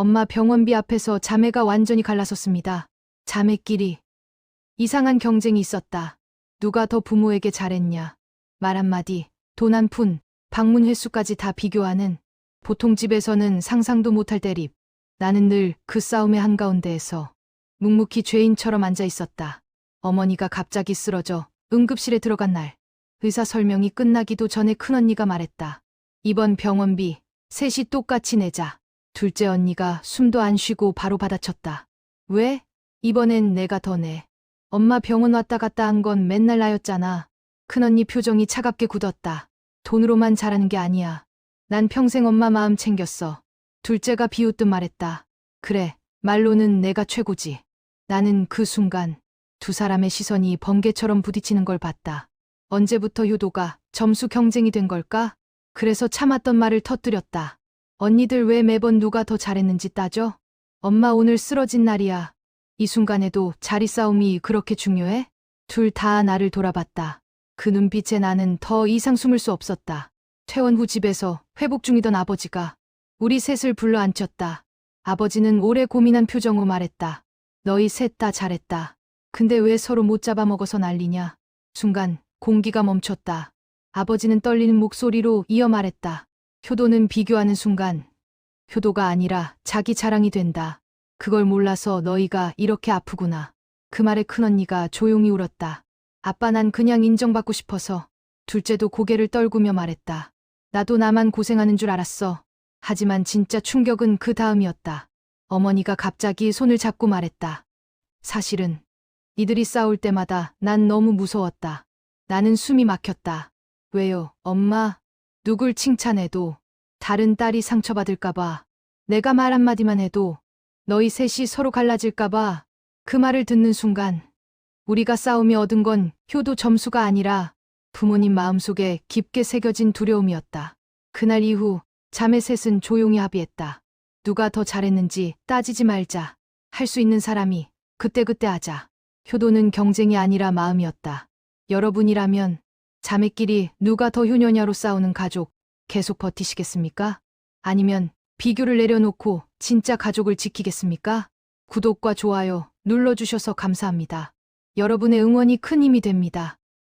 엄마 병원비 앞에서 자매가 완전히 갈라섰습니다. 자매끼리. 이상한 경쟁이 있었다. 누가 더 부모에게 잘했냐. 말 한마디, 돈 한 푼, 방문 횟수까지 다 비교하는 보통 집에서는 상상도 못할 대립. 나는 늘 그 싸움의 한가운데에서 묵묵히 죄인처럼 앉아 있었다. 어머니가 갑자기 쓰러져 응급실에 들어간 날. 의사 설명이 끝나기도 전에 큰언니가 말했다. 이번 병원비 셋이 똑같이 내자. 둘째 언니가 숨도 안 쉬고 바로 받아쳤다. 왜? 이번엔 내가 더 내. 엄마 병원 왔다 갔다 한 건 맨날 나였잖아. 큰언니 표정이 차갑게 굳었다. 돈으로만 잘하는 게 아니야. 난 평생 엄마 마음 챙겼어. 둘째가 비웃듯 말했다. 그래, 말로는 내가 최고지. 나는 그 순간 두 사람의 시선이 번개처럼 부딪히는 걸 봤다. 언제부터 효도가 점수 경쟁이 된 걸까? 그래서 참았던 말을 터뜨렸다. 언니들 왜 매번 누가 더 잘했는지 따져? 엄마 오늘 쓰러진 날이야. 이 순간에도 자리 싸움이 그렇게 중요해? 둘 다 나를 돌아봤다. 그 눈빛에 나는 더 이상 숨을 수 없었다. 퇴원 후 집에서 회복 중이던 아버지가 우리 셋을 불러 앉혔다. 아버지는 오래 고민한 표정으로 말했다. 너희 셋 다 잘했다. 근데 왜 서로 못 잡아먹어서 난리냐? 순간 공기가 멈췄다. 아버지는 떨리는 목소리로 이어 말했다. 효도는 비교하는 순간 효도가 아니라 자기 자랑이 된다. 그걸 몰라서 너희가 이렇게 아프구나. 그 말에 큰언니가 조용히 울었다. 아빠 난 그냥 인정받고 싶어서. 둘째도 고개를 떨구며 말했다. 나도 나만 고생하는 줄 알았어. 하지만 진짜 충격은 그 다음이었다. 어머니가 갑자기 손을 잡고 말했다. 사실은 니들이 싸울 때마다 난 너무 무서웠다. 나는 숨이 막혔다. 왜요, 엄마? 누굴 칭찬해도 다른 딸이 상처받을까봐. 내가 말 한마디만 해도 너희 셋이 서로 갈라질까봐. 그 말을 듣는 순간 우리가 싸우며 얻은 건 효도 점수가 아니라 부모님 마음속에 깊게 새겨진 두려움이었다. 그날 이후 자매 셋은 조용히 합의했다. 누가 더 잘했는지 따지지 말자. 할 수 있는 사람이 그때그때 하자. 효도는 경쟁이 아니라 마음이었다. 여러분이라면 자매끼리 누가 더 효녀냐로 싸우는 가족 계속 버티시겠습니까? 아니면 비교를 내려놓고 진짜 가족을 지키겠습니까? 구독과 좋아요 눌러주셔서 감사합니다. 여러분의 응원이 큰 힘이 됩니다.